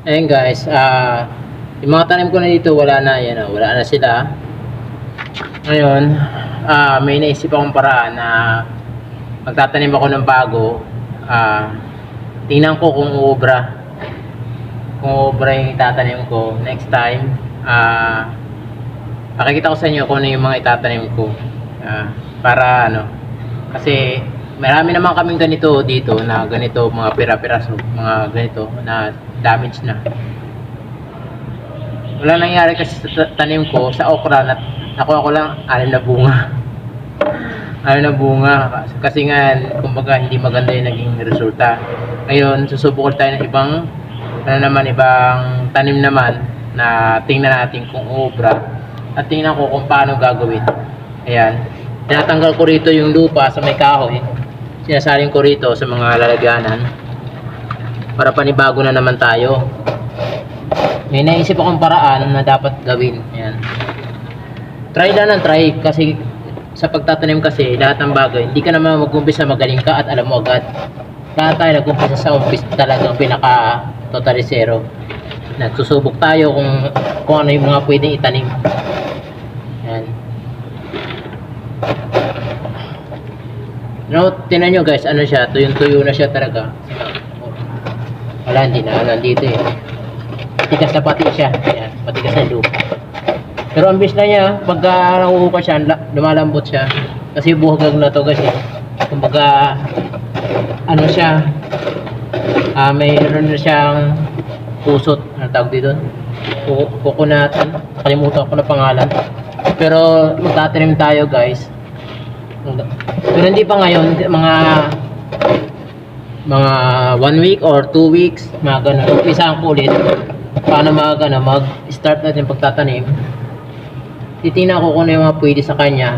Ayun guys, ah yung mga tanim ko na dito wala na yan, oh, wala na sila. Ngayon, ah may naisip akong paraan na magtatanim ako ng bago. Ah tingnan ko kung uubra. Kung uubra yung itatanim ko next time. Ah pakikita ko sa inyo kung ano yung mga itatanim ko. Ah, para ano, kasi marami naman kaming ganito dito na ganito mga pira-piraso, mga ganito na damage na. Wala nangyari kasi sa ta- tanim ko sa okra na nakuha ko lang anim na bunga. anim na bunga kasi nga kumbaga hindi maganda yung naging resulta. Ngayon susubukan tayo ng ibang ano naman ibang tanim naman na tingnan natin kung obra at tingnan ko kung paano gagawin. Ayan. Tinatanggal ko rito yung lupa sa may kahoy. Sinasaling ko rito sa mga lalagyanan. Para panibago na naman tayo. May naisip akong paraan na dapat gawin. Ayan. Try lang ng try kasi sa pagtatanim kasi lahat ng bagay, hindi ka naman mag-umpisa magaling ka at alam mo agad. Kaya tayo nag-umpisa sa umpis talagang pinaka totally zero. Nagsusubok tayo kung kung ano yung mga pwedeng itanim. Ayan. No, tinan nyo guys, ano siya, tuyong-tuyo na siya talaga. Wala, hindi na, nandito eh. Patigas na pati siya. Ayan, patigas na lupa. Pero ang bis na niya, pagka nakuha siya, la- lumalambot siya. Kasi buhagag na to guys eh. Kumbaga, ano siya, ah mayroon na siyang pusot, ano tawag dito? Ku- Coconut, kalimutan ko na pangalan. Pero magtatanim tayo guys. Pero hindi pa ngayon, mga mga one week or two weeks, mga ganun. Umpisahan ko paano mag, ano, mag-start natin pagtatanim. Titingnan ko kung ano yung mga pwede sa kanya.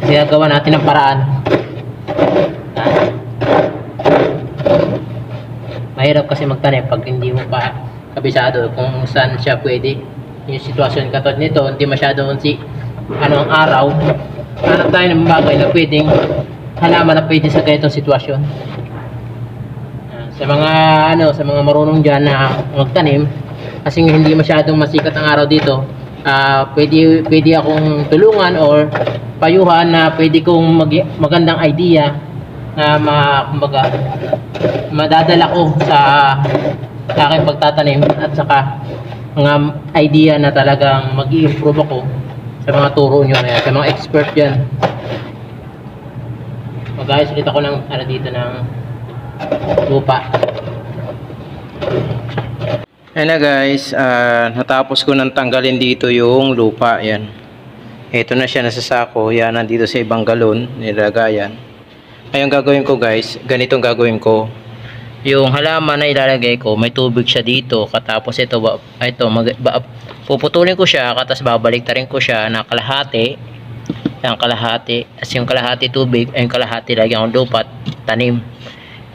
Kaya gawa natin ng paraan. Ah. Mahirap kasi magtanim pag hindi mo pa kabisado kung saan siya pwede. Yung sitwasyon katulad nito, hindi masyado si ano ang araw. Hanap tayo ng bagay na pwedeng halaman na pwede sa ganitong sitwasyon. Sa mga ano, sa mga marunong diyan na magtanim kasi hindi masyadong masikat ang araw dito, ah pwede pwede akong tulungan or payuhan na pwede kong mag- magandang idea na ma, kumbaga, madadala ko sa sa aking pagtatanim at saka mga idea na talagang mag improve ako sa mga turo nyo na yan, sa mga expert yan. Mag-ayos ulit ako ng ano dito ng lupa. Ayan na guys, ah, natapos ko nang tanggalin dito yung lupa, yan. Ito na siya nasa sako, yan nandito sa ibang galon, nilagayan. Ngayon gagawin ko guys, ganitong gagawin ko. Yung halaman na ilalagay ko, may tubig siya dito, katapos ito, ito mag, ba, puputulin ko siya, katapos babalik rin ko siya na kalahati, yung kalahati, as yung kalahati tubig, ay kalahati lagyan ng lupa, tanim.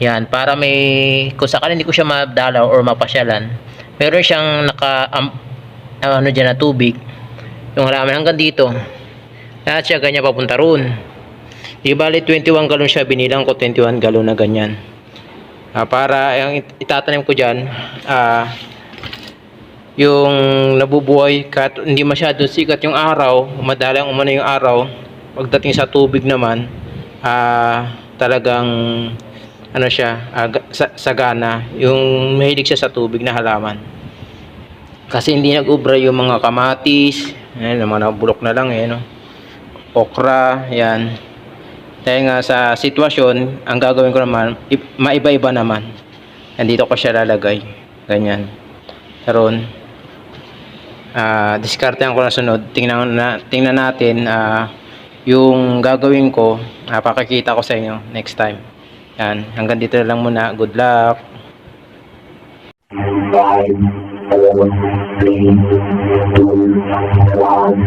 Yan, para may, kung sakali hindi ko siya madalaw or mapasyalan, meron siyang naka, am, ano dyan na tubig, yung halaman hanggang dito, lahat siya ganyan papunta roon. Di bali 21 galon siya, binilang ko 21 galon na ganyan. Ah, para yung it- itatanim ko dyan, ah, yung nabubuhay kat hindi masyado sikat yung araw, madalang umano yung araw. Pagdating sa tubig naman, ah, talagang ano siya, sa- sagana, yung mahilig siya sa tubig na halaman. Kasi hindi nag-ubra yung mga kamatis, ayan, yung mga nabulok na lang eh, no? okra, yan. Dahil nga sa sitwasyon, ang gagawin ko naman, maiba-iba naman. Nandito ko siya lalagay. Ganyan. Karon, ah diskartehan ko na sunod. Tingnan, na, tingnan natin ah yung gagawin ko. Uh, pakikita ko sa inyo next time. Yan. Hanggang dito lang muna. Good luck. Five, four, three, two, one.